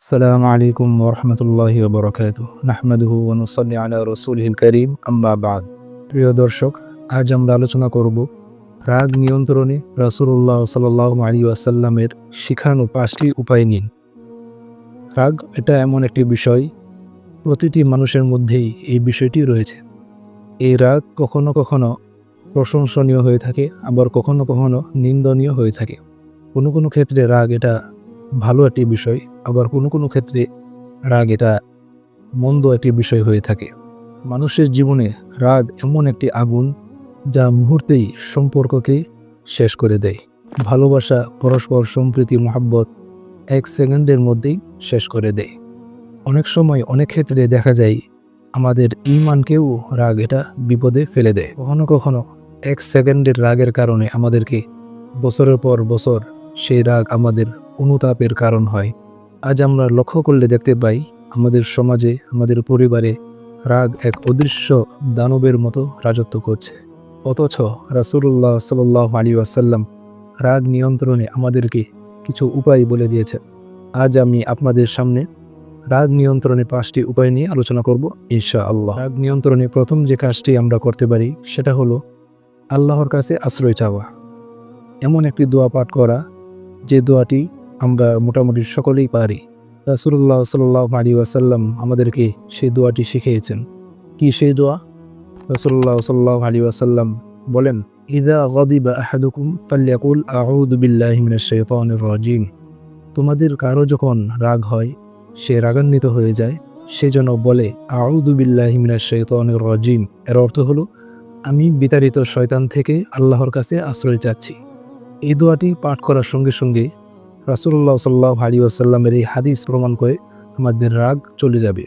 السلام عليكم ورحمة الله وبركاته نحمده ونصلي على رسوله الكريم أما بعد প্রিয় দর্শক আজ আমরা আলোচনা করব রাগ নিয়ন্ত্রণে রাসূলুল্লাহ সাল্লাল্লাহু আলাইহি ওয়াসাল্লামের শিখানো পাঁচটি উপায় নিন রাগ এটা এমন একটি বিষয় প্রতিটি মানুষের মধ্যেই এই বিষয়টি রয়েছে এই রাগ কখনো কখনো প্রশংসনীয় হয়ে থাকে আবার কখনো কখনো নিন্দনীয় হয়ে থাকে কোনো কোনো ক্ষেত্রে রাগ এটা ভালো একটি বিষয়, আবার কোনো কোনো ক্ষেত্রে রাগ এটা মন্দ একটি বিষয় হয়ে থাকে। মানুষের জীবনে রাগ এমন একটি আগুন যা মুহূর্তেই সম্পর্ককে শেষ করে দেয়। ভালোবাসা, পরস্পর সম্প্রীতি, মহাব্বত এক সেকেন্ডের মধ্যেই শেষ করে দেয়। অনেক সময় অনেক ক্ষেত্রে দেখা যায় আমাদের ইমানকেও রাগ এটা বিপদে ফেলে দেয়। কখনো কখনো এক সেকেন্ডের রাগের কারণে আমাদেরকে বছরের পর বছর সেই রাগ আমাদের অনুতাপের কারণ হয়। আজ আমরা লক্ষ্য করলে দেখতে পাই, আমাদের সমাজে, আমাদের পরিবারে রাগ এক অদৃশ্য দানবের মতো রাজত্ব করছে। অথচ রাসূলুল্লাহ সাল্লাহ আলী ওয়াসাল্লাম রাগ নিয়ন্ত্রণে আমাদেরকে কিছু উপায় বলে দিয়েছে আজ আমি আপনাদের সামনে রাগ নিয়ন্ত্রণে পাঁচটি উপায় নিয়ে আলোচনা করব ঈশা আল্লাহ রাগ নিয়ন্ত্রণে প্রথম যে কাজটি আমরা করতে পারি, সেটা হলো আল্লাহর কাছে আশ্রয় চাওয়া। এমন একটি দোয়া পাঠ করা, যে দোয়াটি আমরা মোটামুটি সকলেই পারি। রাসুল্লাহ সাল্লাহ আলী ওয়াসাল্লাম আমাদেরকে সেই দোয়াটি শিখিয়েছেন। কি সেই দোয়া? রাসুল্লাহ সাল্লাহ আলী ওয়াসাল্লাম বলেন, ইদা গদিবা আহাদুকুম ফাল্যাকুল আউযু বিল্লাহি রাজিম। তোমাদের কারও যখন রাগ হয়, সে রাগান্বিত হয়ে যায়। সে যেন বলে, আউযু বিল্লাহি মিনাশ শাইতানির রাজিম। এর অর্থ হলো, আমি বিতাড়িত শয়তান থেকে আল্লাহর কাছে আশ্রয় চাচ্ছি। এই দোয়াটি পাঠ করার সঙ্গে সঙ্গে রাসুল্লাহ সাল্লাহ আলী আসাল্লামের এই হাদিস প্রমাণ করে আমাদের রাগ চলে যাবে।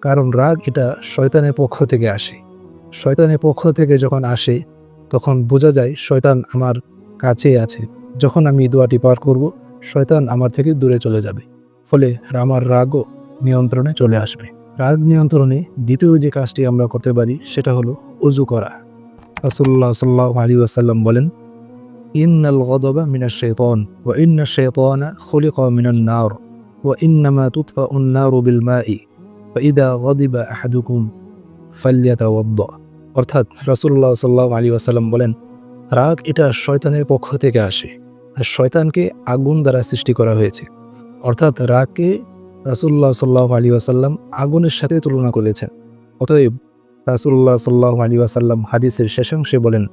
কারণ রাগ এটা শয়তানের পক্ষ থেকে আসে। শয়তানের পক্ষ থেকে যখন আসে, তখন বোঝা যায় শয়তান আমার কাছে আছে। যখন আমি দোয়াটি পাঠ করব, শয়তান আমার থেকে দূরে চলে যাবে। ফলে আমার রাগও নিয়ন্ত্রণে চলে আসবে। রাগ নিয়ন্ত্রণে দ্বিতীয় যে কাজটি আমরা করতে পারি, সেটা হলো উজু করা। রাসুল্লাহ সাল্লাহ আলী আসাল্লাম বলেন ইন্নাল গদবা মিনা শেতন ও ইন্না শেতনা খলিক মিনাল নার ও ইন্নামা তুৎফা উন্নার বিল মাই ইদা গদিবা আহাদুকুম ফাল্লিয়াতা ওব্দ অর্থাৎ রাসুল্লাহ সাল্লাহ আলী আসাল্লাম বলেন, রাগ এটা শয়তানের পক্ষ থেকে আসে, আর শয়তানকে আগুন দ্বারা সৃষ্টি করা হয়েছে। অর্থাৎ রাগকে রাসুল্লাহ সাল্লাহ আলী আসাল্লাম আগুনের সাথে তুলনা করেছেন। অতএব রাসুল্লাহ সাল্লাহ আলী আসাল্লাম হাদিসের শেষাংশে বলেন,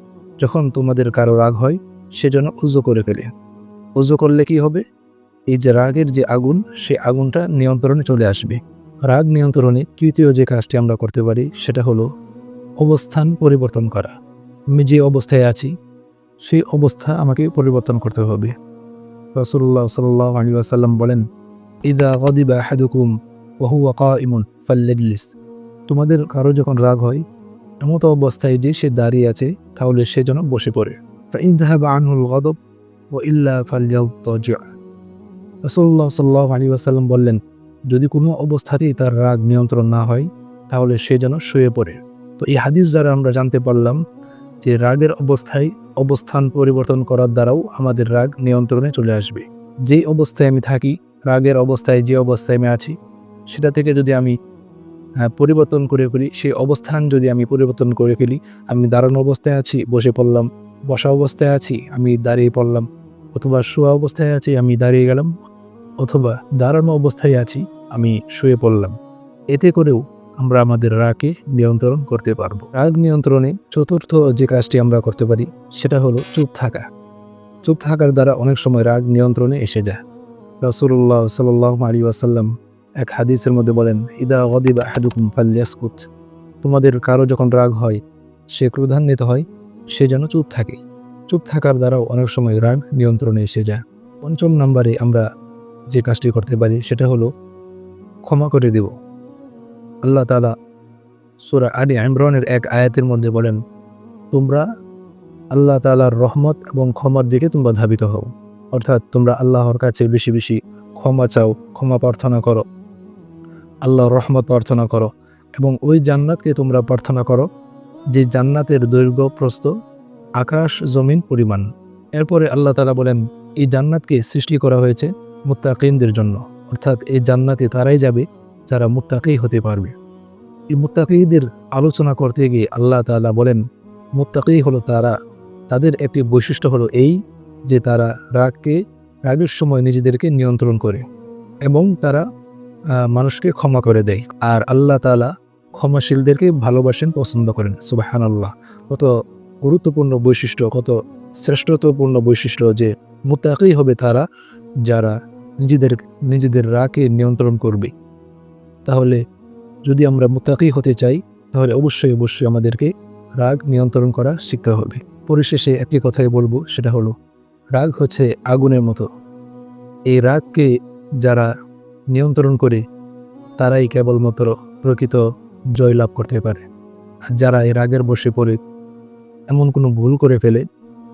যখন তোমাদের কারও রাগ হয় সে যেন উজু করে ফেলে। উজু করলে কি হবে? এই যে রাগের যে আগুন সে আগুনটা নিয়ন্ত্রণে চলে আসবে। রাগ নিয়ন্ত্রণে তৃতীয় যে কাজটি আমরা করতে পারি, সেটা হলো অবস্থান পরিবর্তন করা। আমি যে অবস্থায় আছি, সেই অবস্থা আমাকে পরিবর্তন করতে হবে। রসুল্লাহ সাল্লাহ আসাল্লাম বলেন, ইদা গদিবা হাদুকুম ওহুয়া কা ইমন ফাল্লেডিলিস তোমাদের কারও যখন রাগ হয়, এমতো অবস্থায় যে সে দাঁড়িয়ে আছে, তাহলে সে যেন বসে পড়ে। فإن ذهب عنه الغضب وإلا فليضطجع রাসূলুল্লাহ সাল্লাল্লাহু আলাইহি ওয়াসাল্লাম বললেন যদি কোনো অবস্থাতেই তার রাগ নিয়ন্ত্রণ না হয় তাহলে সে যেন শুয়ে পড়ে তো এই হাদিস দ্বারা আমরা জানতে পারলাম যে রাগের অবস্থায় অবস্থান পরিবর্তন করার দ্বারাও আমাদের রাগ নিয়ন্ত্রণে চলে আসবে যে অবস্থায় আমি থাকি রাগের অবস্থায় যে অবস্থায় আমি আছি সেটা থেকে যদি আমি হ্যাঁ, পরিবর্তন করে ফেলি সেই অবস্থান যদি আমি পরিবর্তন করে ফেলি আমি দাঁড়ানো অবস্থায় আছি বসে পড়লাম বসা অবস্থায় আছি, আমি দাঁড়িয়ে পড়লাম। অথবা শোয়া অবস্থায় আছি, আমি দাঁড়িয়ে গেলাম। অথবা দাঁড়ানো অবস্থায় আছি, আমি শুয়ে পড়লাম। এতে করেও আমরা আমাদের রাগকে নিয়ন্ত্রণ করতে পারব। রাগ নিয়ন্ত্রণে চতুর্থ যে কাজটি আমরা করতে পারি, সেটা হলো চুপ থাকা। চুপ থাকার দ্বারা অনেক সময় রাগ নিয়ন্ত্রণে এসে যায়। রসুল্লাহ সাল্লাহ আলী ওয়াসাল্লাম এক হাদিসের মধ্যে বলেন, ইদা গদিব আহাদুকুম ফাল্যাসকুত তোমাদের কারও যখন রাগ হয়, সে ক্রোধান্বিত হয় সে যেন চুপ থাকে। চুপ থাকার দ্বারাও অনেক সময় রাগ নিয়ন্ত্রণে এসে যায়। পঞ্চম নম্বরে আমরা যে কাজটি করতে পারি সেটা হলো ক্ষমা করে দেব। আল্লাহ তালা সুরা আলী ইমরানের এক আয়াতের মধ্যে বলেন, তোমরা আল্লাহ তালার রহমত এবং ক্ষমার দিকে তোমরা ধাবিত হও। অর্থাৎ তোমরা আল্লাহর কাছে বেশি বেশি ক্ষমা চাও, ক্ষমা প্রার্থনা করো। আল্লাহর রহমত প্রার্থনা করো এবং ওই জান্নাতকে তোমরা প্রার্থনা করো যে জান্নাতের দৈর্ঘ্য প্রস্থ, আকাশ, জমিন, পরিমাণ। এরপরে আল্লাহ তালা বলেন, এই জান্নাতকে সৃষ্টি করা হয়েছে মুত্তাকিনদের জন্য। অর্থাৎ এই জান্নাতে তারাই যাবে যারা মুত্তাকি হতে পারবে। এই মুত্তাকিদের আলোচনা করতে গিয়ে আল্লাহ তালা বলেন, মুত্তাকি হলো তারা, তাদের একটি বৈশিষ্ট্য হলো এই যে তারা রাগকে, রাগের সময় নিজেদেরকে নিয়ন্ত্রণ করে এবং তারা মানুষকে ক্ষমা করে দেয়। আর আল্লাহ তাআলা ক্ষমাশীলদেরকে ভালোবাসেন, পছন্দ করেন। সুবাহান আল্লাহ কত গুরুত্বপূর্ণ বৈশিষ্ট্য, কত শ্রেষ্ঠত্বপূর্ণ বৈশিষ্ট্য যে মুত্তাকি হবে তারা যারা নিজেদের নিজেদের রাগকে নিয়ন্ত্রণ করবে। তাহলে যদি আমরা মুত্তাকি হতে চাই, তাহলে অবশ্যই অবশ্যই আমাদেরকে রাগ নিয়ন্ত্রণ করা শিখতে হবে। পরিশেষে একটি কথাই বলব, সেটা হলো, রাগ হচ্ছে আগুনের মতো। এই রাগকে যারা নিয়ন্ত্রণ করে, তারাই কেবলমাত্র প্রকৃত জয়লাভ করতে পারে। আর যারা এই রাগের বসে পড়ে এমন কোনো ভুল করে ফেলে,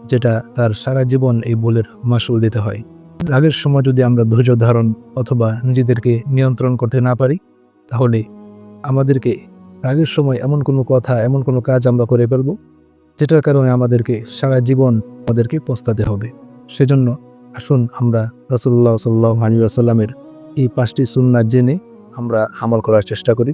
যেটা তার সারা জীবন এই ভুলের মাসুল দিতে হয়। রাগের সময় যদি আমরা ধৈর্য ধারণ অথবা নিজেদেরকে নিয়ন্ত্রণ করতে না পারি, তাহলে আমাদেরকে রাগের সময় এমন কোনো কথা, এমন কোনো কাজ আমরা করে ফেলব, যেটার কারণে আমাদেরকে সারা জীবন আমাদেরকে পস্তাতে হবে। সেজন্য আসুন আমরা রসুল্লাহ সাল্লাহ আলী আসাল্লামের এই পাঁচটি সুন্নাত জেনে আমরা আমল করার চেষ্টা করি।